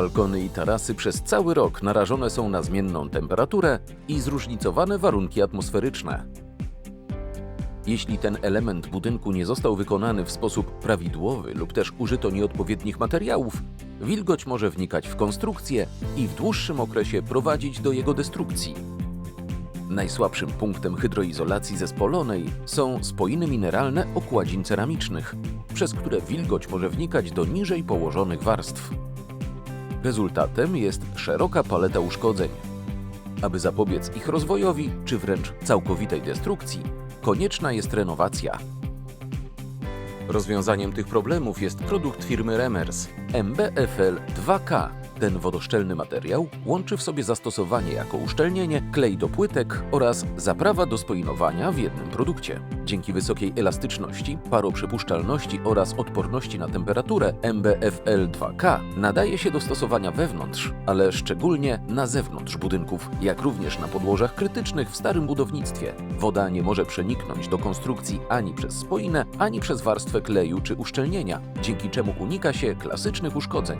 Balkony i tarasy przez cały rok narażone są na zmienną temperaturę i zróżnicowane warunki atmosferyczne. Jeśli ten element budynku nie został wykonany w sposób prawidłowy lub też użyto nieodpowiednich materiałów, wilgoć może wnikać w konstrukcję i w dłuższym okresie prowadzić do jego destrukcji. Najsłabszym punktem hydroizolacji zespolonej są spoiny mineralne okładzin ceramicznych, przez które wilgoć może wnikać do niżej położonych warstw. Rezultatem jest szeroka paleta uszkodzeń. Aby zapobiec ich rozwojowi, czy wręcz całkowitej destrukcji, konieczna jest renowacja. Rozwiązaniem tych problemów jest produkt firmy Remers MBFL 2K. Ten wodoszczelny materiał łączy w sobie zastosowanie jako uszczelnienie, klej do płytek oraz zaprawa do spoinowania w jednym produkcie. Dzięki wysokiej elastyczności, paroprzepuszczalności oraz odporności na temperaturę MBFL 2K nadaje się do stosowania wewnątrz, ale szczególnie na zewnątrz budynków, jak również na podłożach krytycznych w starym budownictwie. Woda nie może przeniknąć do konstrukcji ani przez spoinę, ani przez warstwę kleju czy uszczelnienia, dzięki czemu unika się klasycznych uszkodzeń.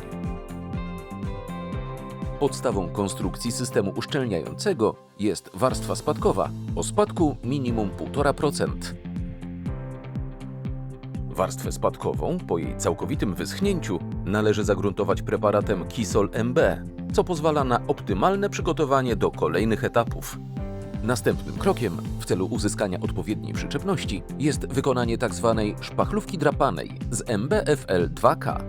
Podstawą konstrukcji systemu uszczelniającego jest warstwa spadkowa o spadku minimum 1,5%. Warstwę spadkową po jej całkowitym wyschnięciu należy zagruntować preparatem Kisol MB, co pozwala na optymalne przygotowanie do kolejnych etapów. Następnym krokiem w celu uzyskania odpowiedniej przyczepności jest wykonanie tzw. szpachlówki drapanej z MBFL 2K.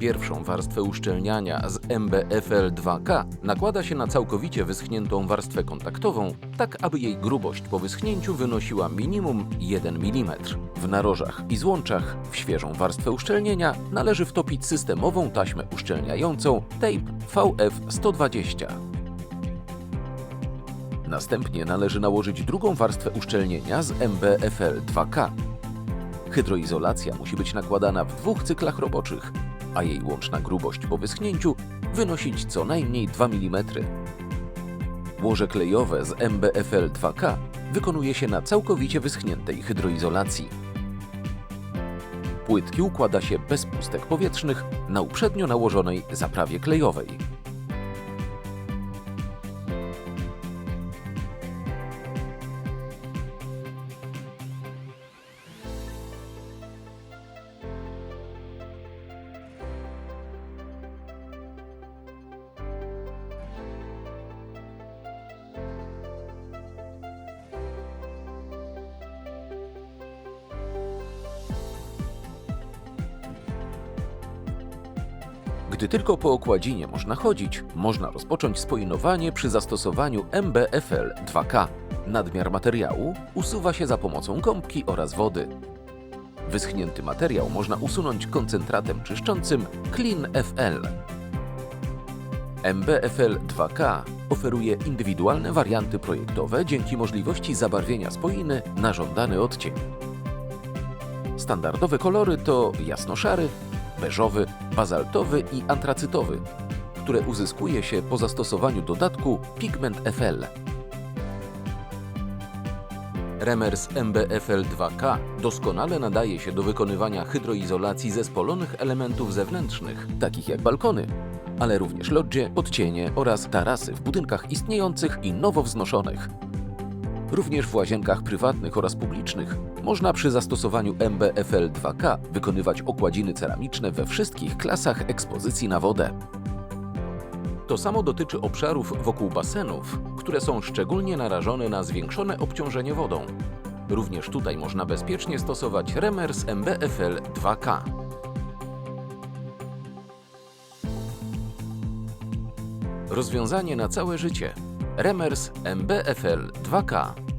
Pierwszą warstwę uszczelniania z MBFL 2K nakłada się na całkowicie wyschniętą warstwę kontaktową, tak aby jej grubość po wyschnięciu wynosiła minimum 1 mm. W narożach i złączach w świeżą warstwę uszczelnienia należy wtopić systemową taśmę uszczelniającą Tape VF120. Następnie należy nałożyć drugą warstwę uszczelnienia z MBFL 2K. Hydroizolacja musi być nakładana w dwóch cyklach roboczych, a jej łączna grubość po wyschnięciu wynosić co najmniej 2 mm. Łoże klejowe z MBFL 2K wykonuje się na całkowicie wyschniętej hydroizolacji. Płytki układa się bez pustek powietrznych na uprzednio nałożonej zaprawie klejowej. Gdy tylko po okładzinie można chodzić, można rozpocząć spoinowanie przy zastosowaniu MBFL 2K. Nadmiar materiału usuwa się za pomocą gąbki oraz wody. Wyschnięty materiał można usunąć koncentratem czyszczącym Clean FL. MBFL 2K oferuje indywidualne warianty projektowe dzięki możliwości zabarwienia spoiny na żądany odcień. Standardowe kolory to jasno-szary, beżowy, bazaltowy i antracytowy, które uzyskuje się po zastosowaniu dodatku Pigment FL. Remers MBFL 2K doskonale nadaje się do wykonywania hydroizolacji zespolonych elementów zewnętrznych, takich jak balkony, ale również loddzie, podcienie oraz tarasy w budynkach istniejących i nowo wznoszonych. Również w łazienkach prywatnych oraz publicznych można przy zastosowaniu MBFL 2K wykonywać okładziny ceramiczne we wszystkich klasach ekspozycji na wodę. To samo dotyczy obszarów wokół basenów, które są szczególnie narażone na zwiększone obciążenie wodą. Również tutaj można bezpiecznie stosować Remers MBFL 2K. Rozwiązanie na całe życie. Remers MBFL 2K